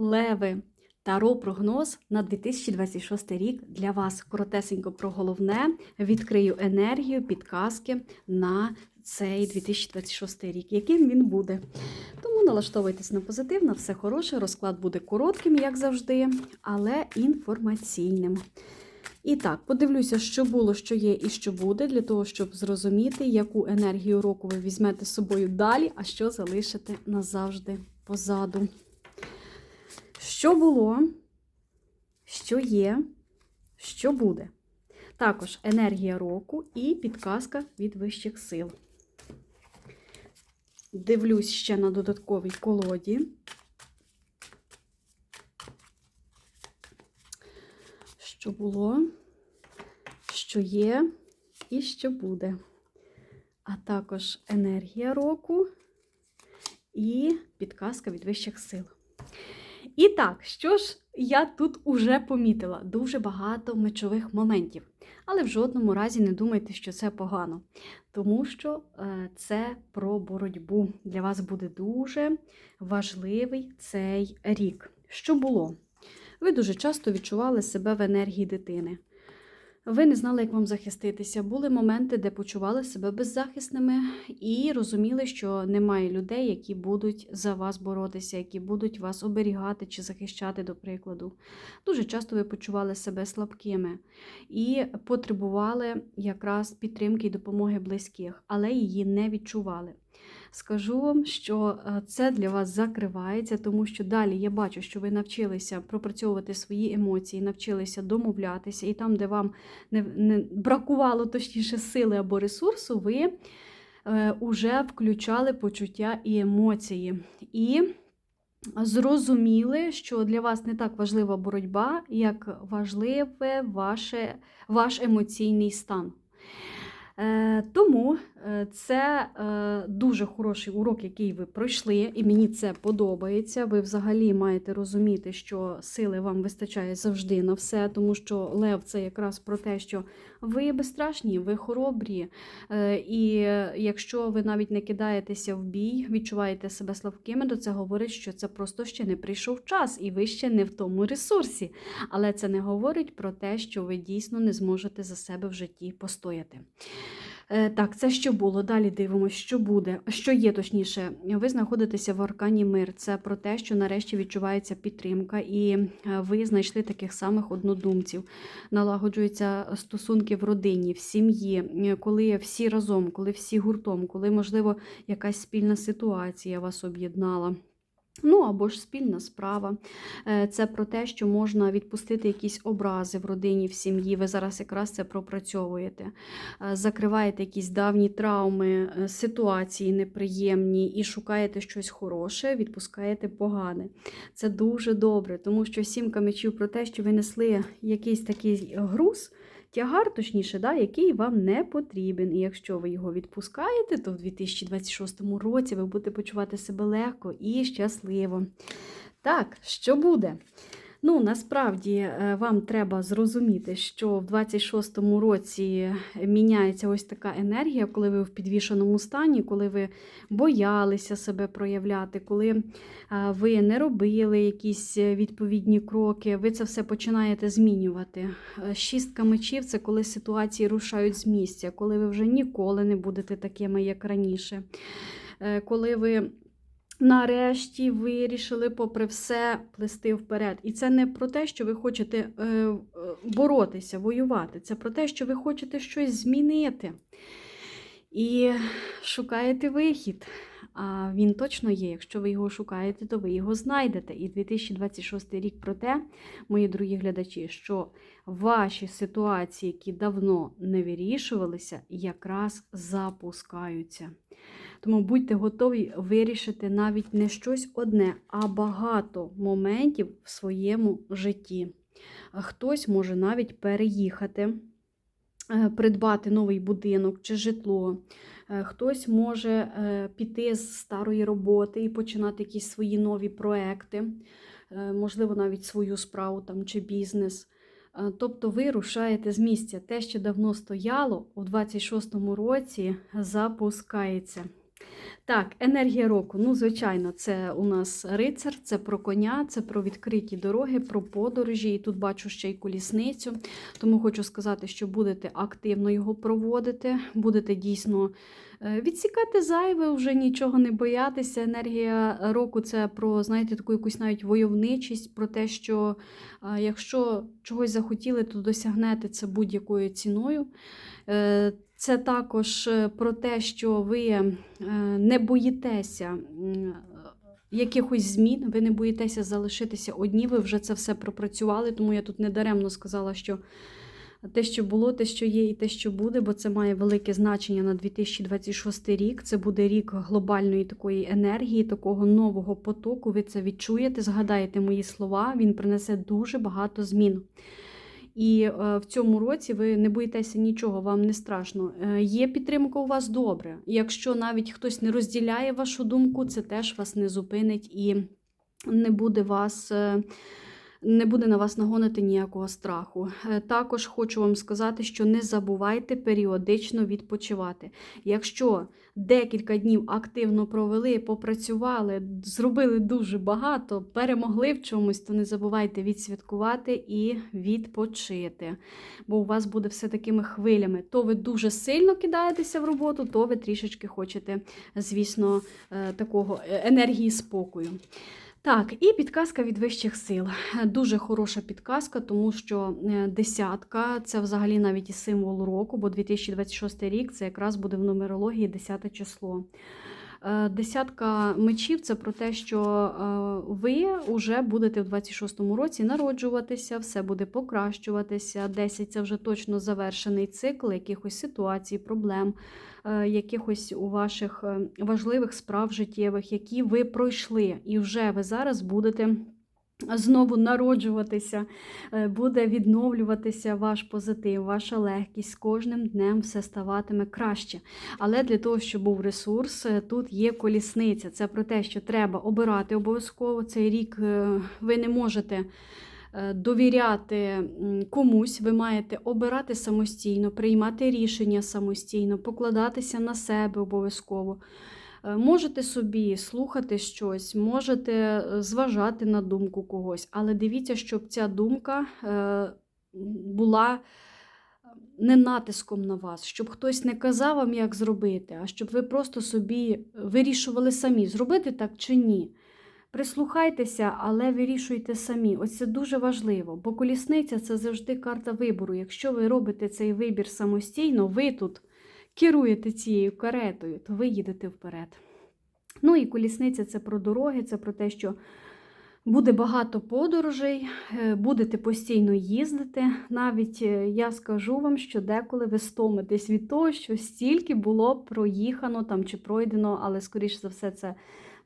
Леви. Таро прогноз на 2026 рік для вас. Коротесенько про головне. Відкрию енергію, підказки на цей 2026 рік, яким він буде. Тому налаштовуйтесь на позитив, на все хороше. Розклад буде коротким, як завжди, але інформаційним. І так, подивлюся, що було, що є і що буде, для того, щоб зрозуміти, яку енергію року ви візьмете з собою далі, а що залишите назавжди позаду. Що було, що є, що буде. Також енергія року і підказка від вищих сил. Дивлюсь ще на додатковій колоді. Що було, що є і що буде. А також енергія року і підказка від вищих сил. І так, що ж я тут уже помітила? Дуже багато мечових моментів. Але в жодному разі не думайте, що це погано. Тому що е, це про боротьбу. Для вас буде дуже важливий цей рік. Що було? Ви дуже часто відчували себе в енергії дитини. Ви не знали, як вам захиститися. Були моменти, де почували себе беззахисними і розуміли, що немає людей, які будуть за вас боротися, які будуть вас оберігати чи захищати, до прикладу. Дуже часто ви почували себе слабкими і потребували якраз підтримки і допомоги близьких, але її не відчували. Скажу вам, що е, це для вас закривається, тому що далі я бачу, що ви навчилися пропрацьовувати свої емоції, навчилися домовлятися, і там, де вам не, не бракувало точніше сили або ресурсу, ви е, уже включали почуття і емоції. І зрозуміли, що для вас не так важлива боротьба, як важливе ваше, ваш емоційний стан. Е, Тому е, це е, дуже хороший урок, який ви пройшли, і мені це подобається. Ви взагалі маєте розуміти, що сили вам вистачає завжди на все, тому що Лев це якраз про те, що ви безстрашні, ви хоробрі. Е, І якщо ви навіть не кидаєтеся в бій, відчуваєте себе слабкими, то це говорить, що це просто ще не прийшов час, і ви ще не в тому ресурсі. Але це не говорить про те, що ви дійсно не зможете за себе в житті постояти. Е, Так, це що було? Далі дивимося, що буде, що є точніше. Ви знаходитеся в аркані мир. Це про те, що нарешті відчувається підтримка, і е, ви знайшли таких самих однодумців. Налагоджуються стосунки в родині, в сім'ї, е, коли всі разом, коли всі гуртом, коли, можливо, якась спільна ситуація вас об'єднала. Ну або ж спільна справа. Е, Це про те, що можна відпустити якісь образи в родині, в сім'ї. Ви зараз якраз це пропрацьовуєте. Е, Закриваєте якісь давні травми, е, ситуації неприємні і шукаєте щось хороше, відпускаєте погане. Це дуже добре, тому що сімка мечів про те, що ви несли якийсь такий груз. Тягар, точніше, да, який вам не потрібен. І якщо ви його відпускаєте, то в 2026 році ви будете почувати себе легко і щасливо. Так, що буде? Ну, насправді е, вам треба зрозуміти, що в 26-му році міняється ось така енергія, коли ви в підвішеному стані, коли ви боялися себе проявляти, коли е, ви не робили якісь відповідні кроки, ви це все починаєте змінювати. Е, Шістка мечів це коли ситуації рушають з місця, коли ви вже ніколи не будете такими, як раніше. Коли ви нарешті вирішили, попри все, плести вперед. І це не про те, що ви хочете е, е, боротися, воювати. Це про те, що ви хочете щось змінити. І шукаєте вихід. А він точно є. Якщо ви його шукаєте, то ви його знайдете. І 2026 рік про те, мої дорогі глядачі, що ваші ситуації, які давно не вирішувалися, якраз запускаються. Тому будьте готові вирішити навіть не щось одне, а багато моментів в своєму житті. Хтось може навіть переїхати, е, придбати новий будинок чи житло. Е, Хтось може е, піти з старої роботи і починати якісь свої нові проекти, можливо, навіть свою справу там, чи бізнес. Тобто ви рушаєте з місця. Те, що давно стояло, у 26-му році запускається. Так, енергія року. Ну, звичайно, це у нас рицар, це про коня, це про відкриті дороги, про подорожі. І тут бачу ще й колісницю. Тому хочу сказати, що будете активно його проводити, будете дійсно е, відсікати зайве, вже нічого не боятися. Енергія року це про, знаєте, таку якусь навіть войовничість, про те, що е, якщо чогось захотіли, то досягнете це будь-якою ціною. Е, Це також е, про те, що ви е, не боїтеся якихось змін, ви не боїтеся залишитися одні, ви вже це все пропрацювали, тому я тут недаремно сказала, що те, що було, те, що є, і те, що буде, бо це має велике значення на 2026 рік. Це буде рік глобальної такої енергії, такого нового потоку. Ви це відчуєте, згадаєте мої слова, він принесе дуже багато змін. І е, в цьому році ви не боїтеся нічого, вам не страшно. Е, Є підтримка у вас добре. Якщо навіть хтось не розділяє вашу думку, це теж вас не зупинить і не буде вас. Не буде на вас нагонити ніякого страху. Е, Також хочу вам сказати, що не забувайте періодично відпочивати. Якщо декілька днів активно провели, попрацювали, зробили дуже багато, перемогли в чомусь, то не забувайте відсвяткувати і відпочити. Бо у вас буде все такими хвилями. То ви дуже сильно кидаєтеся в роботу, то ви трішечки хочете, звісно, е, такого е, енергії спокою. Так, і підказка від вищих сил. Дуже хороша підказка, тому що е, десятка це взагалі навіть і символ року, бо 2026 рік це якраз буде в нумерології 10 число. Е, Десятка мечів це про те, що е, ви вже будете в 26-му році народжуватися, все буде покращуватися. 10 це вже точно завершений цикл якихось ситуацій, проблем, е, якихось у ваших важливих справ життєвих, які ви пройшли, і вже ви зараз будете. Знову народжуватися, е, буде відновлюватися ваш позитив, ваша легкість. З кожним днем все ставатиме краще. Але для того, щоб був ресурс, е, тут є колісниця. Це про те, що треба обирати обов'язково. Цей рік е, ви не можете довіряти комусь, ви маєте обирати самостійно, приймати рішення самостійно, покладатися на себе обов'язково. Е, Можете собі слухати щось, можете е, зважати на думку когось, але дивіться, щоб ця думка е, була не натиском на вас, щоб хтось не казав вам, як зробити, а щоб ви просто собі вирішували самі, зробити так чи ні. Прислухайтеся, але вирішуйте самі. Ось це дуже важливо, бо колісниця це завжди карта вибору. Якщо ви робите цей вибір самостійно, ви тут керуєте цією каретою, то ви їдете вперед. Ну і колісниця це про дороги, це про те, що буде багато подорожей, е, будете постійно їздити. Навіть е, я скажу вам, що деколи ви стомитесь від того, що стільки було проїхано там чи пройдено, але, скоріш за все, це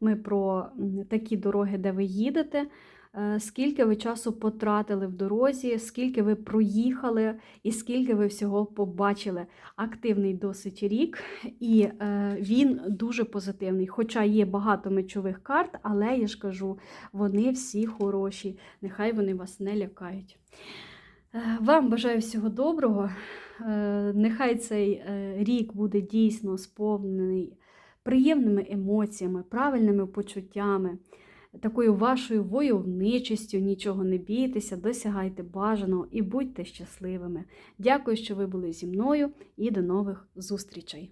ми про такі дороги, де ви їдете. Е, Скільки ви часу потратили в дорозі, скільки ви проїхали і скільки ви всього побачили. Активний досить рік, і е, він дуже позитивний. Хоча є багато мечових карт, але я ж кажу, вони всі хороші. Нехай вони вас не лякають. Е, Вам бажаю всього доброго. Нехай цей рік буде дійсно сповнений приємними емоціями, правильними почуттями такою вашою войовничістю, нічого не бійтеся, досягайте бажаного і будьте щасливими. Дякую, що ви були зі мною, і до нових зустрічей!